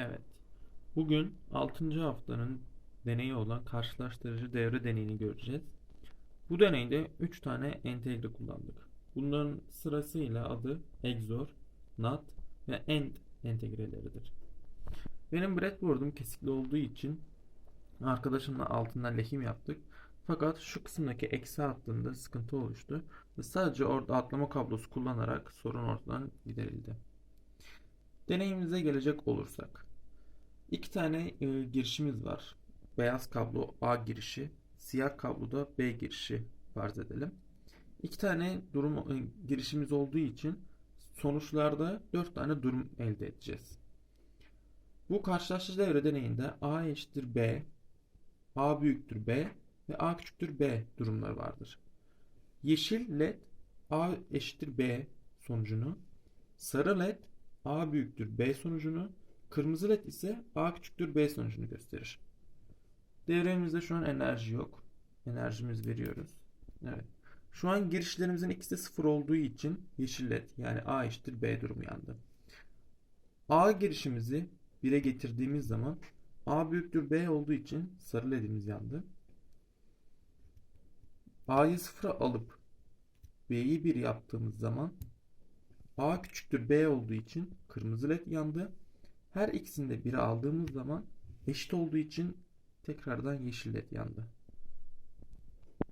Evet. Bugün 6. haftanın deneyi olan karşılaştırıcı devre deneyini göreceğiz. Bu deneyde 3 tane entegre kullandık. Bunların sırasıyla adı XOR, NOT ve AND entegreleridir. Benim breadboard'um kesikli olduğu için arkadaşımla altından lehim yaptık. Fakat şu kısımdaki eksi hattında sıkıntı oluştu ve sadece orada atlama kablosu kullanarak sorun ortadan giderildi. Deneyimize gelecek olursak. İki tane e, girişimiz var. Beyaz kablo A girişi, siyah kablo da B girişi farz edelim. İki tane durum e, girişimiz olduğu için sonuçlarda dört tane durum elde edeceğiz. Bu karşılaştırıcı devre deneyinde A eşittir B, A büyüktür B ve A küçüktür B durumları vardır. Yeşil led A eşittir B sonucunu, sarı led A büyüktür B sonucunu, kırmızı led ise A küçüktür B sonucunu gösterir. Devremizde şu an enerji yok. Enerjimiz veriyoruz. Evet. Şu an girişlerimizin ikisi de sıfır olduğu için yeşil led yani A eşittir B durumu yandı. A girişimizi 1'e getirdiğimiz zaman A büyüktür B olduğu için sarı ledimiz yandı. A'yı sıfıra alıp B'yi 1 yaptığımız zaman A küçüktür B olduğu için kırmızı led yandı. Her ikisini de 1'e aldığımız zaman eşit olduğu için tekrardan yeşil led yandı.